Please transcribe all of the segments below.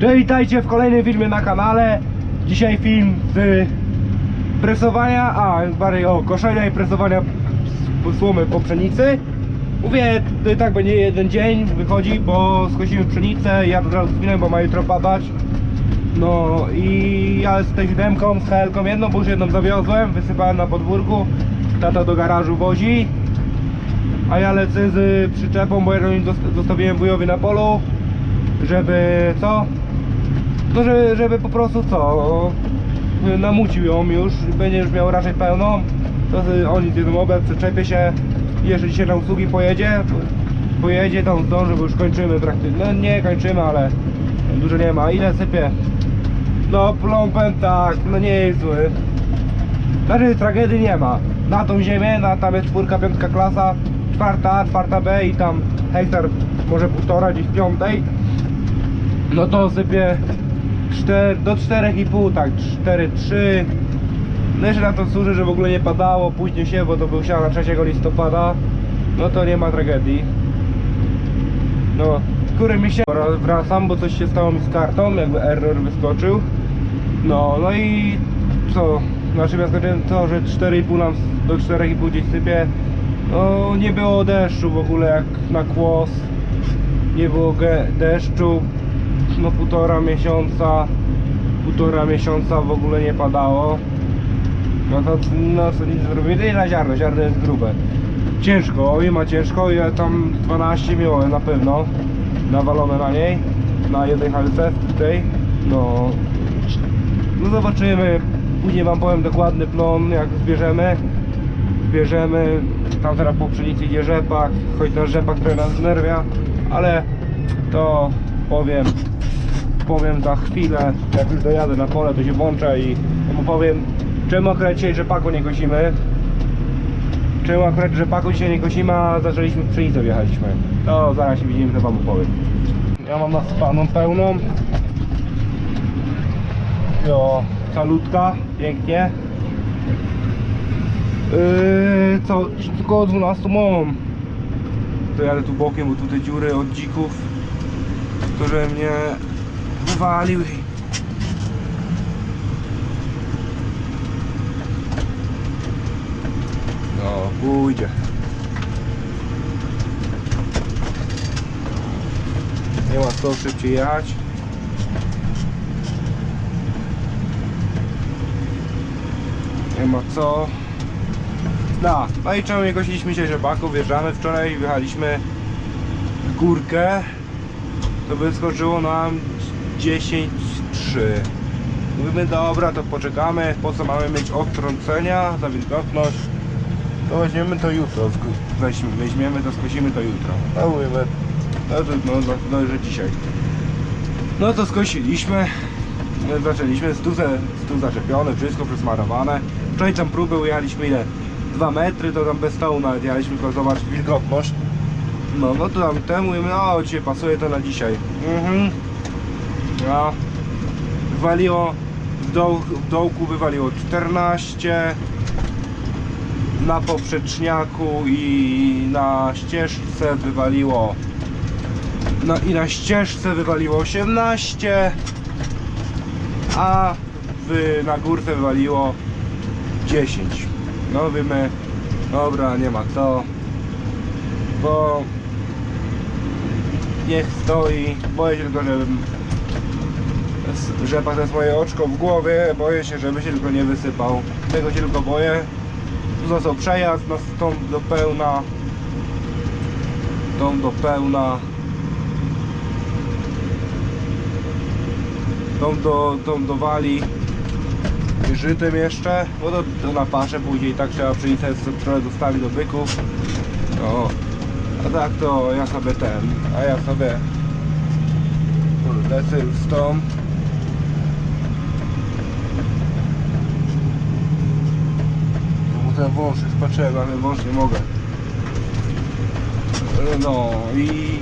Cześć, witajcie w kolejnym filmie na kanale. Dzisiaj film z presowania, a bardziej o koszenia i presowania słomy po pszenicy. Mówię, tak będzie jeden dzień wychodzi, bo skosimy pszenicę, ja to teraz zwinę, bo ma jutro padać. No i ja z tej demką, z helką jedną, bo już jedną zawiozłem, wysypałem na podwórku. Tata do garażu wozi. A ja lecę z przyczepą, bo zost- zostawiłem wujowi na polu, żeby co? No żeby, żeby po prostu co? Namucił ją już, będzie już miał raczej pełną. To oni zjedzą obiad, przyczepię się. Jeszcze dzisiaj na usługi pojedzie. Pojedzie tam zdąży, bo już kończymy praktycznie. No nie kończymy, ale dużo nie ma. Ile sypie? No plompen tak, no nie jest zły. Znaczy tragedii nie ma. Na tą ziemię, na tam jest czwórka, piątka klasa, czwarta czwarta B i tam hektar może półtora gdzieś piątej. No to sypie 4, do 4,5 tak, 4,3 No jeszcze na to służy, że w ogóle nie padało, później się, bo to był siana 3 listopada. No to nie ma tragedii. No, który mi się wracam, bo coś się stało mi z kartą, jakby error wyskoczył. No, no i co? Znaczy ja skończyłem to, że 4,5 nam do 4,5 gdzieś sypie. No nie było deszczu w ogóle jak na kłos. Nie było deszczu No półtora miesiąca Półtora miesiąca w ogóle nie padało. No to no co nic zrobili na ziarno, ziarno jest grube. Ciężko, i ma ciężko, ja tam 12 miałem na pewno. Nawalone na niej. Na jednej halce tej. No. No zobaczymy. Później wam powiem dokładny plon, jak zbierzemy. Zbierzemy. Tam teraz po pszenicy idzie rzepak, choć na rzepak trochę nas znerwia, ale to powiem powiem za chwilę, jak już dojadę na pole, to się włączę i powiem czemu akurat dzisiaj rzepaku nie kosimy. Czemu akurat rzepaku dzisiaj nie kosimy, a zaczęliśmy pszenicę wjechaliśmy. To zaraz się widzimy, to wam opowiem. Ja mam naspaną pełną. Jo, salutka, pięknie. Yy, co, tylko 12 mam. To jadę tu bokiem, bo tutaj dziury od dzików, które mnie wywaliły. No, pójdzie. Nie ma co szybciej jechać. Nie ma co. No, no i czemu nie kosiliśmy dzisiaj rzepaku? Wjeżdżamy wczoraj, wjechaliśmy w górkę. To wyskoczyło nam 10,3. Mówimy, dobra, to poczekamy. Po co mamy mieć odtrącenia za wilgotność? To weźmiemy to jutro. Weźmy, weźmiemy to, skosimy to jutro. No mówimy, no no, no, no, że dzisiaj. No to skosiliśmy. My zaczęliśmy, stu zaczepione, wszystko przesmarowane. Wczoraj tam próbę ujechaliśmy ile? 2 metry, to tam bez stołu nawet jechaliśmy, tylko zobacz wilgotność. No, no to tam temu mówimy, no dzisiaj pasuje to na dzisiaj. Mhm. No. Wywaliło, w, doł, w dołku wywaliło 14. Na poprzeczniaku i na ścieżce wywaliło no i na ścieżce wywaliło 18 a w, na górce wywaliło 10 no wiemy dobra nie ma co bo niech stoi boję się tylko żebym rzepak to jest moje oczko w głowie. Boję się żeby się tylko nie wysypał. Tego się tylko boję. Tu został przejazd na tą do pełna. Tą do pełna. Tą do, tą do wali. Żytem jeszcze, bo to, to na paszę później tak trzeba pszenicę trochę zostawić do byków no, a tak to ja sobie ten, a ja sobie lecę z tą wąż jest potrzebny, ale wąż nie mogę. No i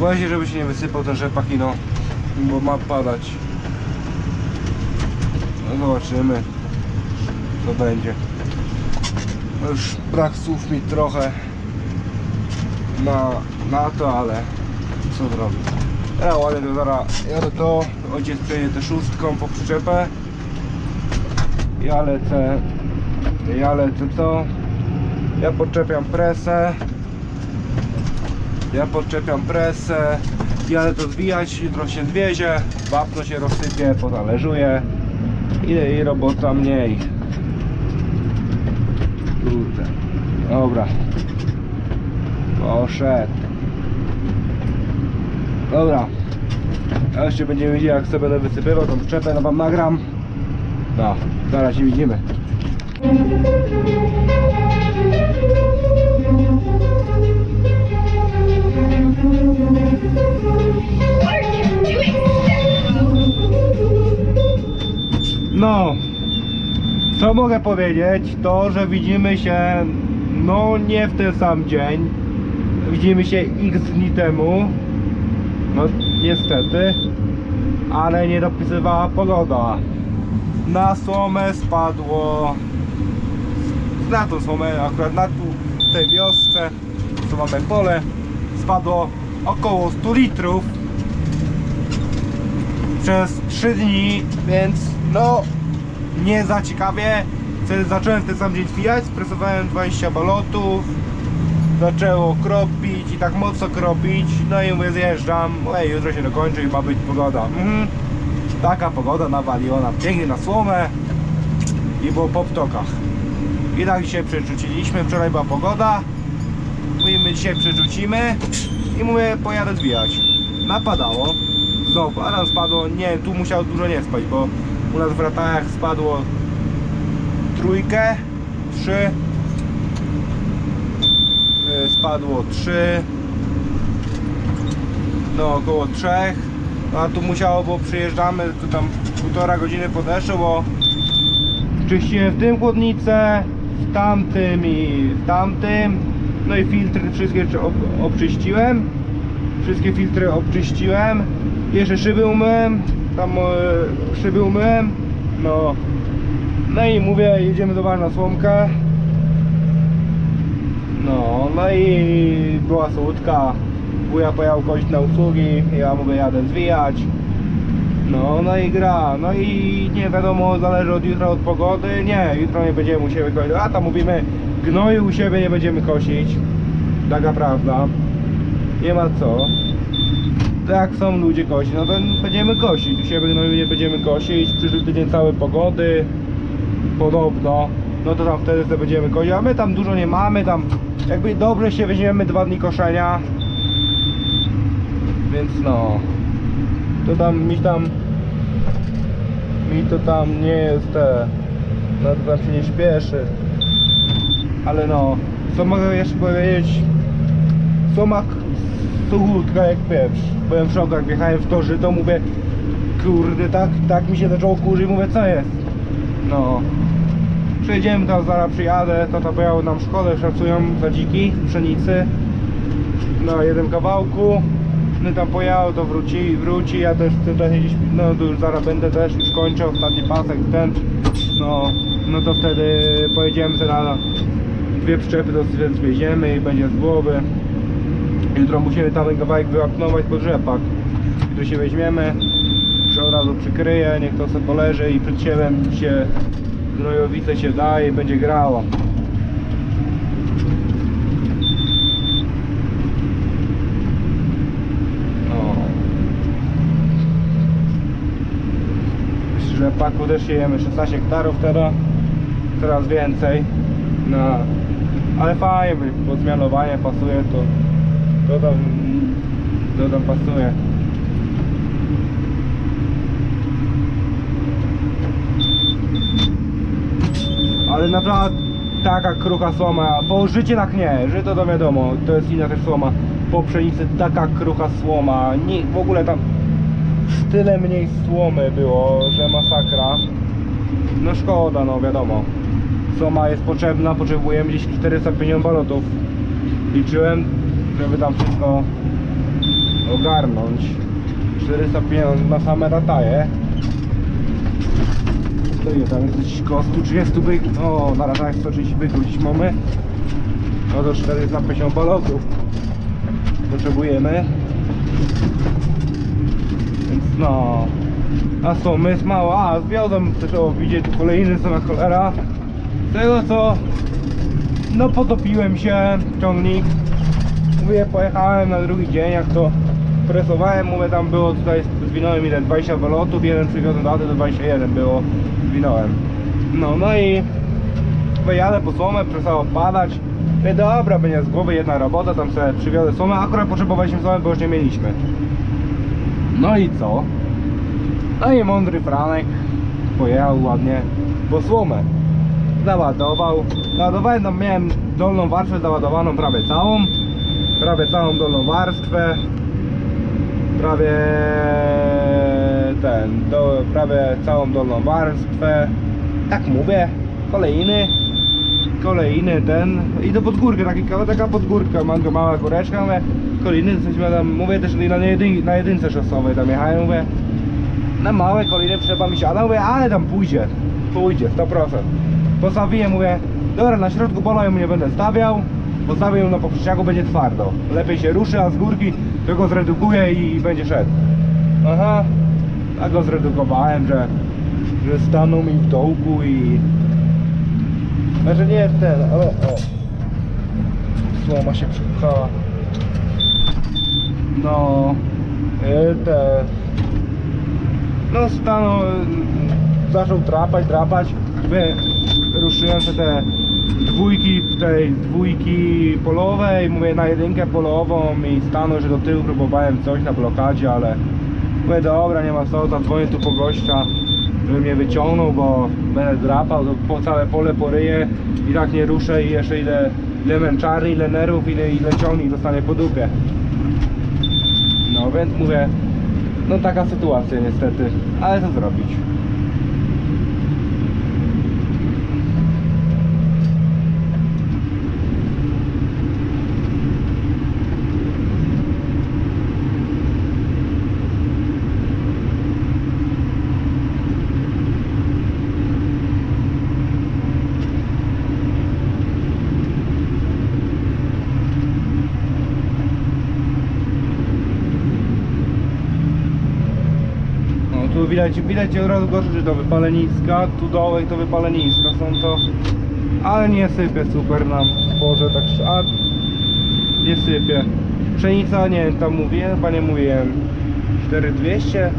boję się, żeby się nie wysypał ten rzepak i no bo ma padać. No zobaczymy co będzie. Już brak słów mi trochę na, na to, ale co zrobić. Ja ładnie to zaraz jadę to, ojciec przejedzie tę szóstką po przyczepę. Ja lecę, ja lecę to. Ja podczepiam presę. Ja podczepiam presę. Jadę to zwijać, jutro się zwiezie, wapno się rozsypie, potależuje i, i robota mniej. Kurde. Dobra. Poszedł. Dobra. A jeszcze będziemy widzieli jak sobie będę wysypywał tą przyczepę, no wam nagram. No, zaraz się widzimy. No, co mogę powiedzieć, to że widzimy się, no nie w ten sam dzień, widzimy się x dni temu, no niestety, ale nie dopisywała pogoda. Na słomę spadło, na tą słomę, akurat na tu, tej wiosce, tu mamy pole, spadło około 100 litrów przez 3 dni, więc no nie za ciekawie. Zacząłem ten sam dzień twijać, spresowałem 20 balotów, zaczęło kropić i tak mocno kropić, no i mówię zjeżdżam, ej jutro się dokończy i ma być pogoda. Mhm. Taka pogoda nawaliła nam pięknie na słomę i było po ptokach. I tak dzisiaj przerzuciliśmy, wczoraj była pogoda, mówimy dzisiaj przerzucimy i mówię pojadę zwijać. Napadało, znowu, a nam spadło, nie tu musiał dużo nie spać, bo u nas w ratajach spadło trójkę, trzy, y, spadło trzy, no około trzech, a tu musiało, bo przyjeżdżamy, tu tam półtora godziny podeszło, bo czyściłem w tym chłodnicę, w tamtym i w tamtym, no i filtry wszystkie ob- obczyściłem, wszystkie filtry obczyściłem, jeszcze szyby umyłem, tam e, szyby umyłem, no, no i mówię, jedziemy zobaczyć na słomkę, no, no i była słódka, wuja pojechał kość na usługi, ja mówię, jadę zwijać, no, no i gra, no i nie wiadomo, zależy od jutra od pogody, nie, jutro nie będziemy u siebie kosić, a tam mówimy, gnoju u siebie nie będziemy kosić, taka prawda, nie ma co, to jak są ludzie kosić, no to będziemy kosić, u siebie gnoju nie będziemy kosić, przyszły tydzień cały pogody, podobno, no to tam wtedy sobie będziemy kosić, a my tam dużo nie mamy, tam jakby dobrze się weźmiemy dwa dni koszenia, więc no, to tam mi tam mi to tam nie jest te się nie śpieszy. Ale no co mogę jeszcze powiedzieć? Słomak suchutka jak pieprz byłem w szoku jak wjechałem w to żyto mówię kurde tak, tak mi się zaczęło kurzyć mówię co jest? No Przejedziemy tam, zaraz przyjadę, tata pojechał nam szkole, szacują za dziki, pszenicy na jednym kawałku no tam pojechał, to wróci, wróci, ja też chcę też gdzieś, no to już zaraz będę też już kończę ostatni pasek ten, no, no to wtedy pojedziemy sobie na dwie przyczepy, sobie zwieziemy i będzie z głowy. Jutro musimy tam kawałek wyłapnować pod rzepak. I tu się weźmiemy, przy od razu przykryję, niech to sobie poleży i przed siebem się gnojowice się daje i będzie grało. No. W rzepaku też siejemy 16 hektarów teraz, coraz więcej. No. Ale fajnie, bo zmianowanie pasuje, to, to tam, to tam pasuje. Ale naprawdę taka krucha słoma, bo życie tak nie, żyto to wiadomo, to jest inna też słoma. Po pszenicy taka krucha słoma, nie, w ogóle tam tyle mniej słomy było, że masakra. No szkoda, no wiadomo. Słoma jest potrzebna, potrzebujemy gdzieś 450 balotów. Liczyłem, żeby tam wszystko ogarnąć. 450 na same rataje. To ile tam jest gdzieś koło 130 byk, no na ratach 130 byków dziś mamy. No to 450 balotów potrzebujemy. No. A co, my jest mało. A, zwiozłem też o widzieć kolejny sama cholera. Tego co. No potopiłem się, ciągnik. Mówię, pojechałem na drugi dzień, jak to presowałem, mówię, tam było tutaj, zwinąłem ile, 20 walotów, jeden przywiozłem datę do 21 było, zwinąłem. No, no i wyjadę po słomę, przestało padać. Mówię, dobra, będzie z głowy jedna robota, tam sobie przywiozę słomę, akurat potrzebowaliśmy słomy, bo już nie mieliśmy. No i co? No i mądry Franek pojechał ładnie po słomę. Załadował. Załadowałem tam, miałem dolną warstwę załadowaną prawie całą. Prawie całą dolną warstwę. Prawie ten, do, prawie całą dolną warstwę. Tak mówię. Kolejny. Kolejny ten. I do podgórkę, taka podgórka, mam go mała góreczka. Kolejny, jesteśmy tam, mówię też na, jedyn, na jedynce szosowej tam jechałem, mówię. Na małe kolejne trzeba mi siada, mówię, ale tam pójdzie. Pójdzie, 100%. Postawiłem, mówię, dobra, na środku pola ją nie będę stawiał. Postawię ją na poprzeczniaku, będzie twardo. Lepiej się ruszy, a z górki go zredukuję i, będzie szedł. Aha, tak go zredukowałem, że, że stanął mi w dołku i... Znaczy nie ten, ale o. Słoma się przypchała. No, y, te... No stanął, y, zaczął drapać, drapać. Mówię, ruszyłem te dwójki, tej dwójki polowej, mówię na jedynkę polową i stanął, że do tyłu próbowałem coś na blokadzie, ale mówię, dobra, nie ma co, zadzwonię tu po gościa, żeby mnie wyciągnął, bo będę drapał, to po całe pole poryję i tak nie ruszę i jeszcze ile, ile męczarni, ile nerwów, ile, ile ciągnik dostanie po dupie. Więc mówię, no taka sytuacja niestety, ale co zrobić? Widać, widać od razu gorzej, że to wypaleniska, tu dołek to wypaleniska są to, ale nie sypie super nam zboże, tak a nie sypie. Pszenica, nie wiem, tam mówiłem, chyba nie mówiłem, 4200,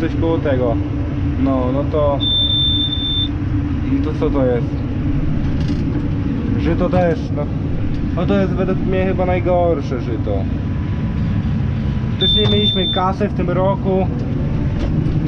coś koło tego. No, no to, no to co to jest? Żyto też, no, no to jest według mnie chyba najgorsze żyto. Też nie mieliśmy kasy w tym roku.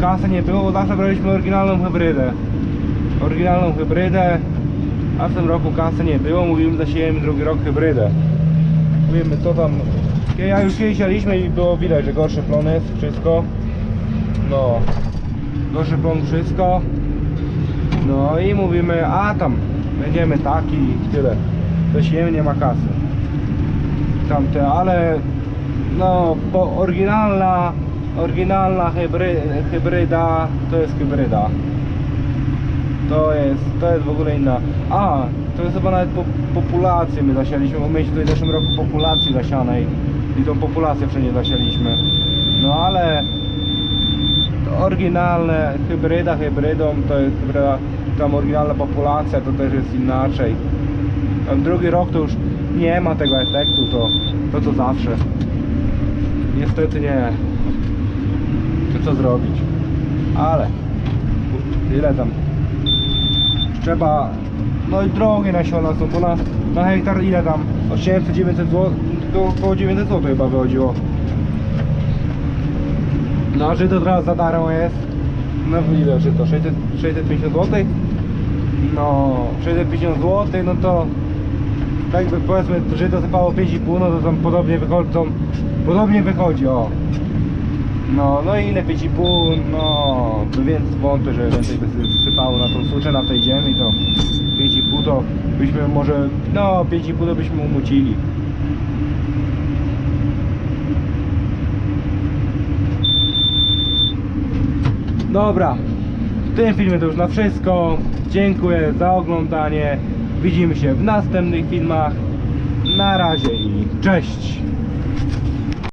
Kasy nie było, bo zawsze braliśmy oryginalną hybrydę. Oryginalną hybrydę, a w tym roku kasy nie było. Mówimy, zasiejemy drugi rok hybrydę. Mówimy, co tam. Ja już kiedyś sialiśmy i było widać, że gorszy plon jest, wszystko. No, gorszy plon, wszystko. No i mówimy, a tam będziemy taki i tyle. Zasiejemy, nie ma kasy. Tamte, ale no, bo oryginalna, oryginalna hybry, hybryda to jest hybryda. To jest, to jest w ogóle inna. A, to jest chyba nawet po, populację my zasialiśmy, bo mieliśmy tutaj w zeszłym roku populacji zasianej i tą populację wszędzie zasialiśmy. No ale oryginalne hybryda hybrydą to jest hybryda, tam oryginalna populacja to też jest inaczej. Tam drugi rok to już nie ma tego efektu, to, to co zawsze. Niestety nie. To co zrobić? Ale ile tam? Trzeba. No i drogie nasiona są, bo na, na hektar ile tam? 800-900 zł, to około 900 zł chyba wychodziło. No żyto teraz za darmo jest. No ile żyto? 600, 650 zł? No 650 zł, no to tak by powiedzmy żyto sypało 5,5 no to tam podobnie wychodzą podobnie wychodzi o no no i ile 5,5 no więc wątpię że więcej by sy- sypało na tą suszę na tej ziemi to 5,5 to byśmy może no 5,5 to byśmy umucili Dobra, w tym filmie to już na wszystko. Dziękuję za oglądanie. Widzimy się w następnych filmach. Na razie i cześć!